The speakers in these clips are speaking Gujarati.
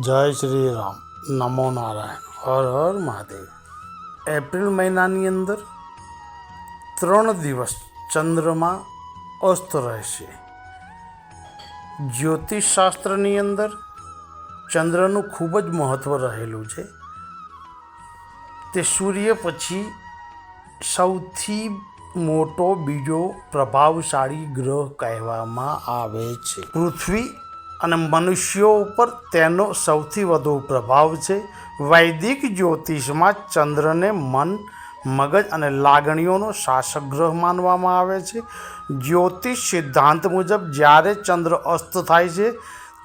જય શ્રી રામ. નમો નારાયણ. હર હર મહાદેવ. એપ્રિલ મહિનાની અંદર ત્રણ દિવસ ચંદ્રમાં અસ્ત રહેશે. જ્યોતિષશાસ્ત્રની અંદર ચંદ્રનું ખૂબ જ મહત્ત્વ રહેલું છે. તે સૂર્ય પછી સૌથી મોટો, બીજો પ્રભાવશાળી ગ્રહ કહેવામાં આવે છે. પૃથ્વી અને મનુષ્યો ઉપર તેનો સૌથી વધુ પ્રભાવ છે. વૈદિક જ્યોતિષમાં ચંદ્રને મન, મગજ અને લાગણીઓનો શાસક ગ્રહ માનવામાં આવે છે. જ્યોતિષ સિદ્ધાંત મુજબ જ્યારે ચંદ્ર અસ્ત થાય છે,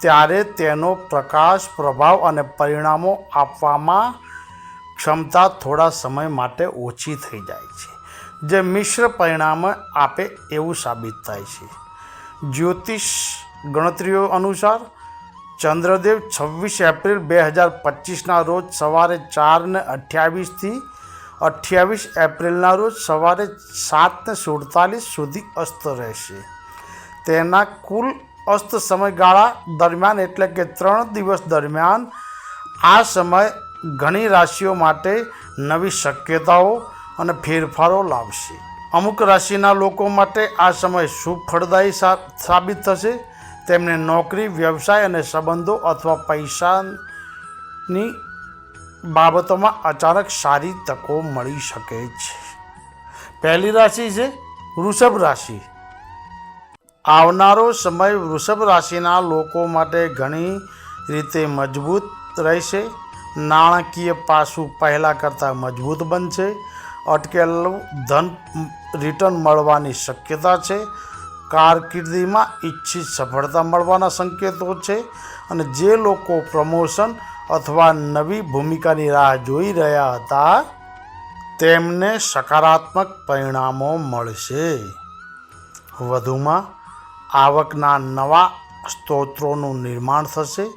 ત્યારે તેનો પ્રકાશ, પ્રભાવ અને પરિણામો આપવામાં ક્ષમતા થોડા સમય માટે ઓછી થઈ જાય છે, જે મિશ્ર પરિણામ આપે એવું સાબિત થાય છે. જ્યોતિષ ગણતરીઓ અનુસાર ચંદ્રદેવ છવ્વીસ એપ્રિલ બે હજાર પચીસના રોજ સવારે ચારને અઠ્યાવીસથી અઠ્યાવીસ એપ્રિલના રોજ સવારે સાતને સુડતાલીસ સુધી અસ્ત રહેશે. તેના કુલ અસ્ત સમયગાળા દરમિયાન એટલે કે ત્રણ દિવસ દરમિયાન આ સમય ઘણી રાશિઓ માટે નવી શક્યતાઓ અને ફેરફારો લાવશે. અમુક રાશિના લોકો માટે આ સમય શુભ ફળદાયી સા- સાબિત થશે. તેમને નોકરી, વ્યવસાય અને સંબંધો અથવા પૈસાની બાબતોમાં અચાનક સારી તકો મળી શકે છે. પહેલી રાશિ છે વૃષભ રાશિ. આવનારો સમય વૃષભ રાશિના લોકો માટે ઘણી રીતે મજબૂત રહેશે. નાણાકીય પાસું પહેલાં કરતાં મજબૂત બનશે. અટકેલું ધન રિટર્ન મળવાની શક્યતા છે. કારકિર્દીમાં ઈચ્છિત સફળતા મળવાના સંકેતો છે અને જે લોકો પ્રમોશન અથવા નવી ભૂમિકાની રાહ જોઈ રહ્યા હતા, તેમને સકારાત્મક પરિણામો મળશે. વધુમાં, આવકના નવા સ્ત્રોતોનું નિર્માણ થશે,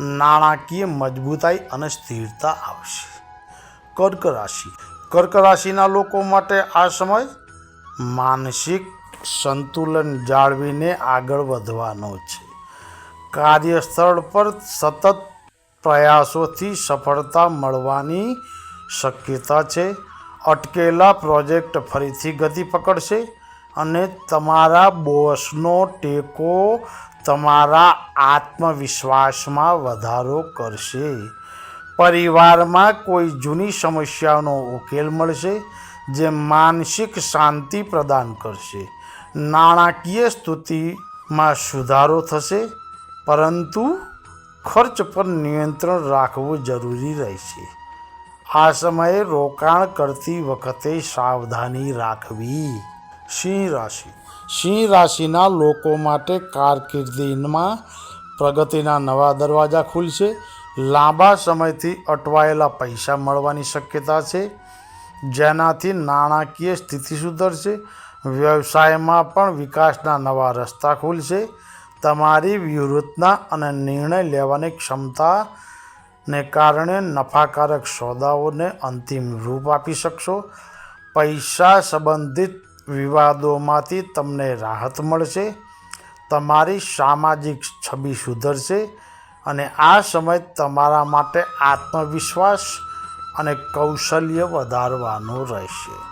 નાણાકીય મજબૂતાઈ અને સ્થિરતા આવશે. કર્ક રાશિ. કર્ક રાશિના લોકો માટે આ સમય માનસિક સંતુલન જાળવીને આગળ વધવાનો છે. કાર્યસ્થળ પર સતત પ્રયાસોથી સફળતા મળવાની શક્યતા છે. અટકેલા પ્રોજેક્ટ ફરીથી ગતિ પકડશે અને તમારા બોસનો ટેકો તમારા આત્મવિશ્વાસમાં વધારો કરશે. પરિવારમાં કોઈ જૂની સમસ્યાનો ઉકેલ મળશે, જે માનસિક શાંતિ પ્રદાન કરશે. નાણાકીય સ્તુતિમાં સુધારો થશે, પરંતુ ખર્ચ પર નિયંત્રણ રાખવું જરૂરી રહેશે. આ સમયે રોકાણ કરતી વખતે સાવધાની રાખવી. સિંહ રાશિ. સિંહ રાશિના લોકો માટે કારકિર્દીમાં પ્રગતિના નવા દરવાજા ખુલશે. લાંબા સમયથી અટવાયેલા પૈસા મળવાની શક્યતા છે. જેનાથી નાણાકીય સ્થિતિ સુધરશે. વ્યવસાયમાં પણ વિકાસના નવા રસ્તા ખુલશે. તમારી વ્યૂહરચના અને નિર્ણય લેવાની ક્ષમતાને કારણે નફાકારક સોદાઓને અંતિમ રૂપ આપી શકશો. પૈસા સંબંધિત વિવાદોમાંથી તમને રાહત મળશે. તમારી સામાજિક છબી સુધરશે અને આ સમય તમારા માટે આત્મવિશ્વાસ અને કૌશલ્ય વધારવાનો રહેશે.